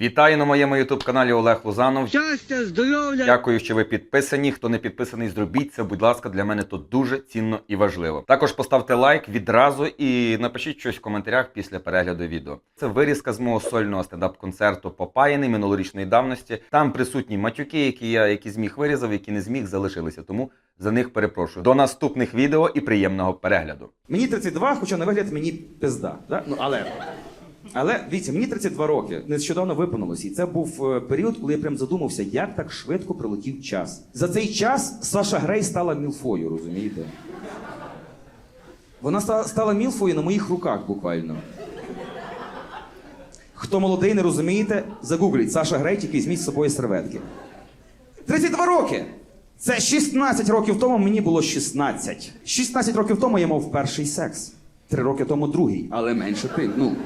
Вітаю на моєму ютуб каналі Олег Лузанов. Щастя, здоров'я. Дякую, що ви підписані. Хто не підписаний, зробіть це, будь ласка, для мене то дуже цінно і важливо. Також поставте лайк відразу і напишіть щось в коментарях після перегляду відео. Це вирізка з мого сольного стендап-концерту Попаяний минулорічної давності. Там присутні матюки, які я які зміг вирізав, які не зміг, залишилися. Тому за них перепрошую. До наступних відео і приємного перегляду. Мені 32, хоча на вигляд мені пизда. Да? Ну, але, але дивіться, мені 32 роки. Нещодавно виповнилось. І це був е, період, коли я прям задумався, як так швидко пролетів час. За цей час Саша Грей стала мілфою, розумієте? Вона стала мілфою на моїх руках буквально. Хто молодий, не розумієте, загугліть Саша Грей, тільки візьміть з собою серветки. 32 роки! Це 16 років тому мені було 16. 16 років тому я мав перший секс. Три роки тому другий, але менше тим. Ну.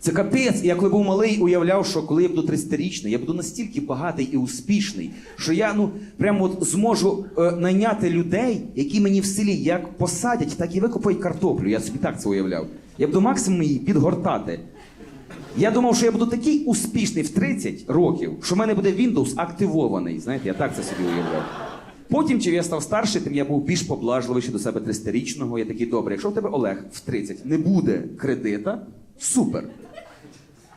Це капець. Я коли був малий, уявляв, що коли я буду 30-річний, я буду настільки багатий і успішний, що я ну прямо от зможу е, найняти людей, які мені в селі як посадять, так і викопають картоплю. Я собі так це уявляв. Я буду максимум її підгортати. Я думав, що я буду такий успішний в 30 років, що в мене буде Windows активований. Знаєте, я так це собі уявляв. Потім, чим я став старший, тим я був більш поблажливіший до себе 30-річного. Я такий добре, якщо в тебе Олег в 30 не буде кредита, супер.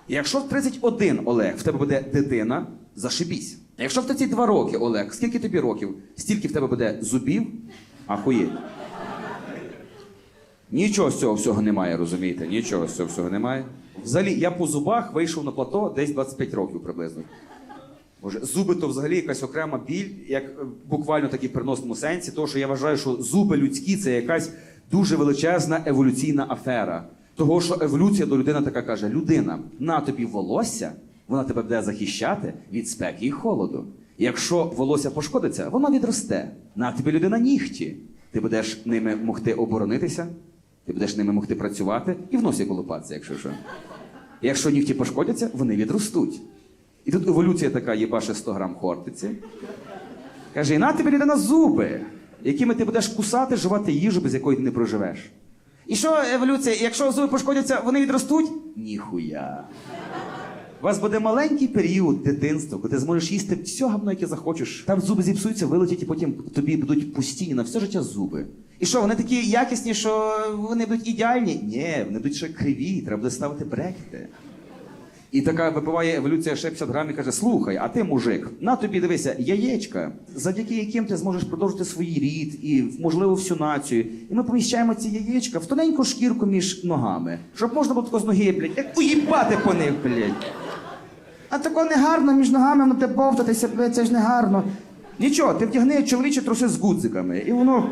Якщо в 31 Олег в тебе буде дитина, зашибісь. Якщо в 32 роки, Олег, скільки тобі років, стільки в тебе буде зубів, ахуєть. Нічого з цього всього немає, розумієте? Нічого з цього всього немає. Взагалі, я по зубах вийшов на плато десь 25 років приблизно. Боже, зуби то взагалі якась окрема біль, як е, буквально таки в переносному сенсі, тому що я вважаю, що зуби людські це якась дуже величезна еволюційна афера. Того, що еволюція до людини така каже: людина, на тобі волосся, вона тебе буде захищати від спеки і холоду. Якщо волосся пошкодиться, воно відросте. На тобі людина нігті. Ти будеш ними могти оборонитися, ти будеш ними могти працювати і в носі колупатися, якщо що. Якщо нігті пошкодяться, вони відростуть. І тут еволюція така їбаше 100 грам хортиці. Каже, і на тобі людина зуби, якими ти будеш кусати, жувати їжу, без якої ти не проживеш. І що еволюція, якщо зуби пошкодяться, вони відростуть? Ніхуя. У вас буде маленький період дитинства, коли ти зможеш їсти все гавно, яке захочеш. Там зуби зіпсуються, вилетять, і потім тобі будуть постійні на все життя зуби. І що, вони такі якісні, що вони будуть ідеальні? Ні, вони будуть ще криві, треба буде ставити брекети. І така випиває еволюція ще 50 грамів і каже: слухай, а ти мужик, на тобі дивися, яєчка, завдяки яким ти зможеш продовжити свій рід і, можливо, всю націю. І ми поміщаємо ці яєчка в тоненьку шкірку між ногами, щоб можна було з ноги, блядь, як уїбати по них, блядь. А тако не гарно між ногами ну, те бовтатися, блядь, це ж не гарно. Нічого, ти вдягни чоловічі труси з гудзиками, і воно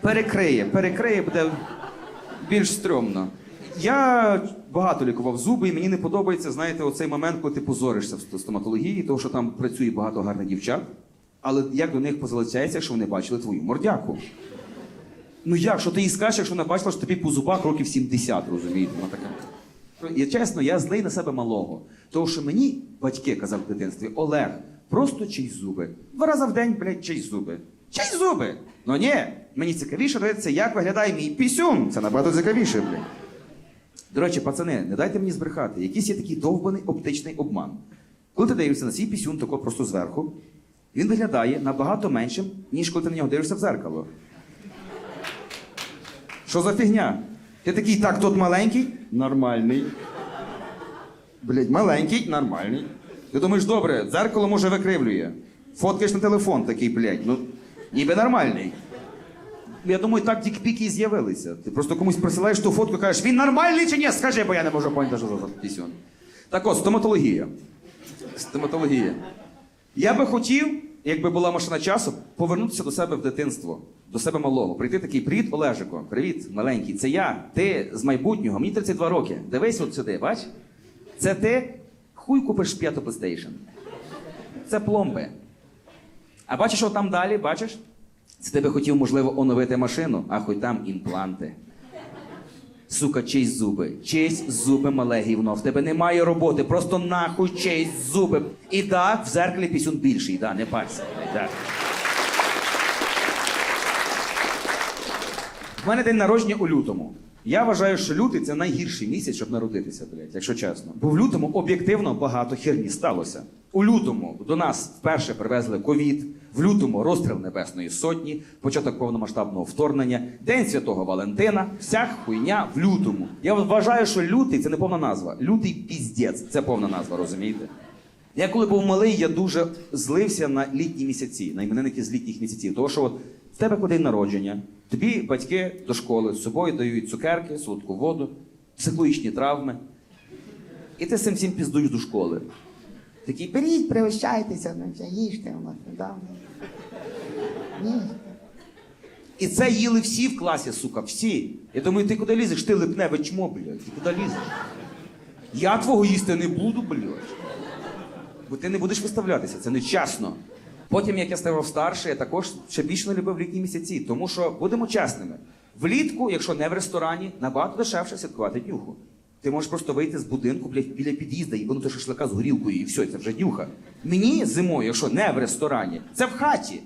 перекриє, перекриє, буде більш стрьомно. Я багато лікував зуби, і мені не подобається, знаєте, оцей момент, коли ти позоришся в стоматології, тому що там працює багато гарних дівчат. Але як до них позалицяється, якщо вони бачили твою мордяку? Ну як, що ти їй скажеш, якщо вона бачила, що тобі по зубах років 70, розумієте? Вона така. Я чесно, я злий на себе малого. Тому що мені батьки казав в дитинстві, Олег, просто чий зуби. Два рази в день, блядь, чий зуби. Чий зуби? Ну ні, мені цікавіше дивитися, як виглядає мій пісюн. Це набагато цікавіше, блядь. До речі, пацани, не дайте мені збрехати. Якийсь є такий довбаний оптичний обман. Коли ти дивишся на свій пісюн тако просто зверху, він виглядає набагато меншим, ніж коли ти на нього дивишся в зеркало. Що за фігня? Ти такий, так, тут маленький, нормальний. Блять, маленький, нормальний. Ти думаєш, добре, дзеркало може викривлює. Фоткаєш на телефон такий, блядь, ну, ніби нормальний. Я думаю, так дікпіки і з'явилися. Ти просто комусь присилаєш ту фотку і кажеш, він нормальний чи ні? Скажи, бо я не можу поняти, що за пісюн. Так от, стоматологія. Стоматологія. Я би хотів, якби була машина часу, повернутися до себе в дитинство, до себе малого. Прийти такий, привіт, Олежико, привіт, маленький. Це я, ти з майбутнього, мені 32 роки. Дивись от сюди, бач? Це ти хуй купиш п'яту PlayStation. Це пломби. А бачиш, що там далі, бачиш? Це тебе хотів, можливо, оновити машину, а хоч там імпланти. Сука, честь зуби. Честь зуби мале гівно. В тебе немає роботи, просто нахуй честь зуби. І так, в зеркалі пісюн більший, да, не парся. Так. У мене день народження у лютому. Я вважаю, що лютий це найгірший місяць, щоб народитися, блядь, якщо чесно. Бо в лютому об'єктивно багато херні сталося. У лютому до нас вперше привезли ковід, в лютому розстріл Небесної Сотні, початок повномасштабного вторгнення, День Святого Валентина, вся хуйня в лютому. Я вважаю, що лютий це не повна назва. Лютий піздець це повна назва, розумієте? Я коли був малий, я дуже злився на літні місяці, на іменинники з літніх місяців. Тому що от в тебе коли день народження, тобі батьки до школи з собою дають цукерки, солодку воду, психологічні травми. І ти цим всім піздуєш до школи. Такий, Беріть, пригощайтеся, ну, їжте у нас. Да. Ні. І це їли всі в класі, сука, всі. Я думаю, ти куди лізеш? Ти липневе чмо, блядь. Ти куди лізеш? Я твого їсти не буду, блядь. Бо ти не будеш виставлятися, це нечесно. Потім, як я ставав старше, я також ще більше не любив літні місяці. Тому що, будемо чесними, влітку, якщо не в ресторані, набагато дешевше святкувати днюху. Ти можеш просто вийти з будинку блядь, біля під'їзда і винути шашлика з горілкою, і все, це вже днюха. Мені зимою, якщо не в ресторані, це в хаті.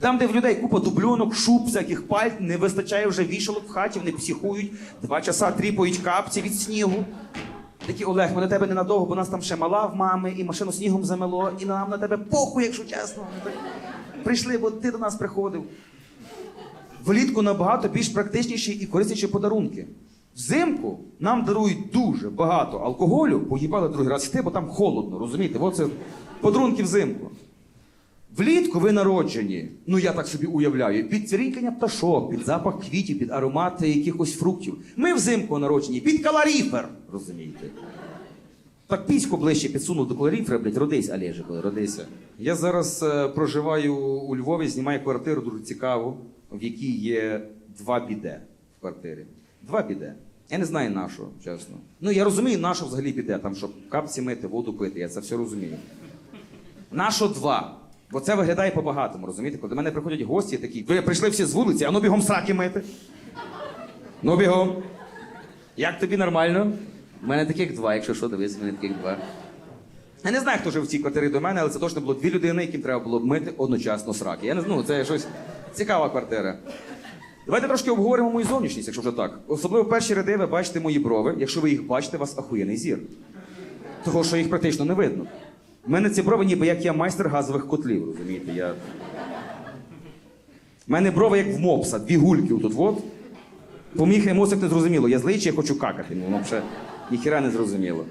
Там, де в людей купа дубльонок, шуб, всяких пальт, не вистачає вже вішалок в хаті, вони психують, два часа тріпають капці від снігу. Такі, Олег, ми на тебе ненадовго, бо нас там ще мала в мами, і машину снігом замело, і нам на тебе похуй, якщо чесно. Прийшли, бо ти до нас приходив. Влітку набагато більш практичніші і корисніші подарунки. Взимку нам дарують дуже багато алкоголю, поїбали другий раз йти, бо там холодно, розумієте? Оце подарунки взимку. Влітку ви народжені, ну я так собі уявляю, під цвірінькання пташок, під запах квітів, під аромати якихось фруктів. Ми взимку народжені під калоріфер, розумієте? Так піську ближче підсунув до калоріфера, блядь, родись, Олеже, коли родися. Я зараз е, проживаю у Львові, знімаю квартиру дуже цікаву, в якій є два біде в квартирі. Два біде. Я не знаю на що, чесно. Ну я розумію, на що взагалі біде, там щоб капці мити, воду пити, я це все розумію. Нащо два? Бо це виглядає по-багатому, розумієте? Коли до мене приходять гості такі, ви прийшли всі з вулиці, а ну бігом сраки мити. Ну бігом. Як тобі нормально? У мене таких два, якщо що, дивись, у мене таких два. Я не знаю, хто жив в цій квартирі до мене, але це точно було дві людини, яким треба було мити одночасно сраки. Я не знаю, ну, це щось цікава квартира. Давайте трошки обговоримо мою зовнішність, якщо вже так. Особливо перші ряди ви бачите мої брови. Якщо ви їх бачите, у вас ахуєнний зір. Того, що їх практично не видно. У мене ці брови ніби як я майстер газових котлів, розумієте? Я... Мене брови як в мопса, дві гульки тут от. По моїх емоціях не зрозуміло. Я злий чи я хочу какати. Ну, воно ще ніхіра не зрозуміло.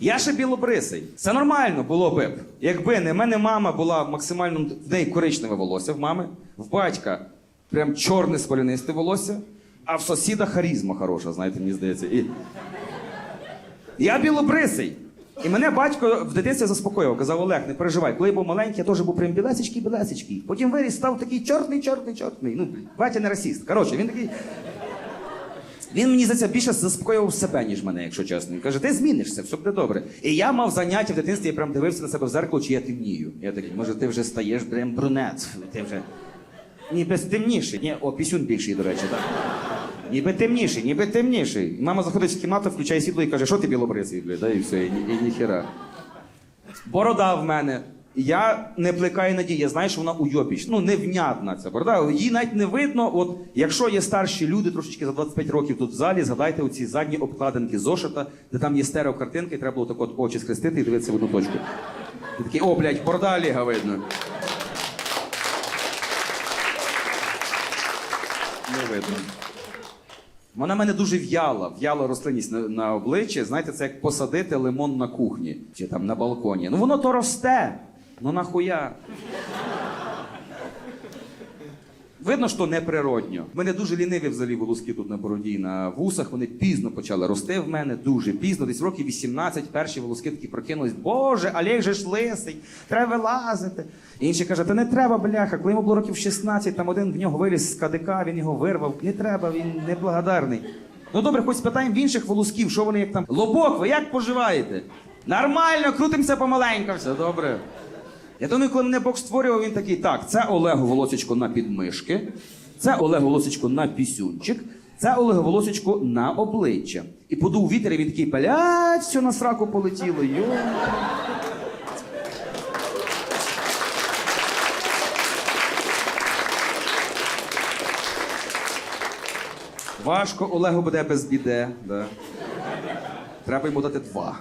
Я ще білобрисий. Це нормально було б. Якби не в мене мама була максимально в неї коричневе волосся в мами, в батька прям чорне спалянисте волосся, а в сусіда харізма хороша, знаєте, мені здається. І... Я білобрисий. І мене батько в дитинстві заспокоював, казав Олег, не переживай. Коли я був маленький, я теж був прям білесечкий, білесечкий. Потім виріс, став такий чорний, чорний, чорний. Ну, батя не расіст. Коротше, він такий. Він мені за це більше заспокоював себе, ніж мене, якщо чесно. Він каже, ти змінишся, все буде добре. І я мав заняття в дитинстві, я прям дивився на себе в зеркало, чи я темнію. Я такий, може, ти вже стаєш прям брюнет. Ти вже. Ніби темніший. Ні, о, пісюн більший, до речі, так. Ніби темніший, ніби темніший. Мама заходить в кімнату, включає світло і каже, що ти білобрисий, блядь, да, і все, і, і ніхера. Борода в мене. Я не плекаю надії, я знаю, що вона уйобіч. Ну, невнятна ця борода. Її навіть не видно. От якщо є старші люди, трошечки за 25 років тут в залі, згадайте оці задні обкладинки зошита, де там є стереокартинка, і треба було так от очі схрестити і дивитися в одну точку. Ти такий, о, блядь, борода Олега видно. Не видно. Вона мене дуже в'яла, в'яла рослинність на, на обличчі. Знаєте, це як посадити лимон на кухні чи там на балконі. Ну воно то росте. Ну нахуя? Видно, що неприродньо. В мене дуже ліниві взагалі волоски тут на бороді, на вусах. Вони пізно почали рости в мене, дуже пізно. Десь років 18 перші волоски такі прокинулись. Боже, Олег же ж лисий, треба вилазити. Інший каже, та не треба, бляха. Коли йому було років 16, там один в нього виліз з кадика, він його вирвав. Не треба, він неблагодарний. Ну добре, хоч спитаємо в інших волосків, що вони як там. Лобок, ви як поживаєте? Нормально, крутимося помаленько, все добре. Я думаю, коли мене Бог створював, він такий, так, це Олегу волосечко на підмишки, це Олегу волосечко на пісюнчик, це Олегу волосечко на обличчя. І подув вітер, і він такий, блядь, все на сраку полетіло. Йо. Важко Олегу буде без біде. Да. Треба йому дати два.